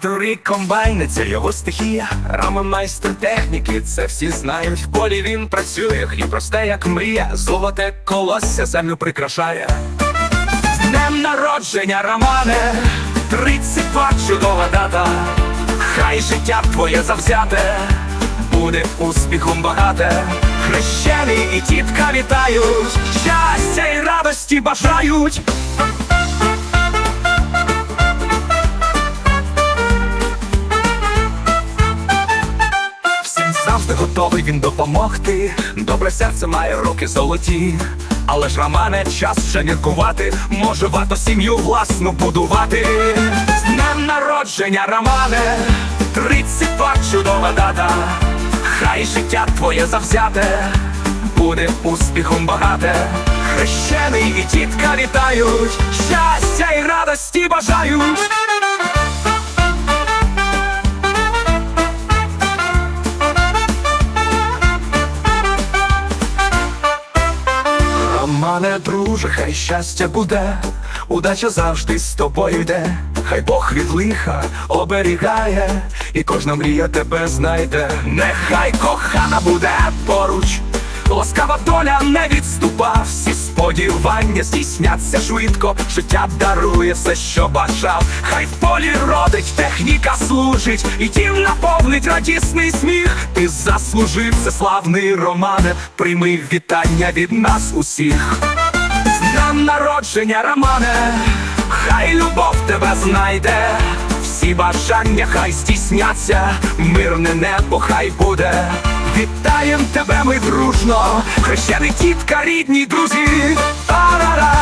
тракторі, комбайни, це його стихія. Рама майстер техніки, це всі знають. В полі він працює, хліб росте, як мрія. Золоте колосся землю прикрашає. З днем народження, Романе, 32 чудова дата. Хай життя твоє завзяте, буде успіхом багате. Хрещений і тітка вітають, щастя і радості бажають. Завжди готовий він допомогти. Добре серце має руки золоті. Але ж Романе, час вже міркувати, може варто сім'ю власну будувати. З днем народження, Романе, 32 чудова дата. Хай життя твоє завзяте, буде успіхом багате. Хрещений і тітка вітають, щастя і радості бажають. Романе, друже, хай щастя буде, удача завжди з тобою йде, хай Бог від лиха оберігає, і кожна мрія тебе знайде. Нехай кохана буде поруч, ласкава доля не відступа, всі сподівання здійсняться швидко, життя дарує все, що бажав. Хай в полі родить, техніка служить, і дім наповнить радісний сміх. Ти заслужив це славний романе, прийми вітання від нас усіх. З днем народження, Романе, хай любов тебе знайде, всі бажання хай здійсняться, мирне небо хай буде. Вітаєм тебе, ми дружно, хрещений тітка, рідні друзі. Тарара!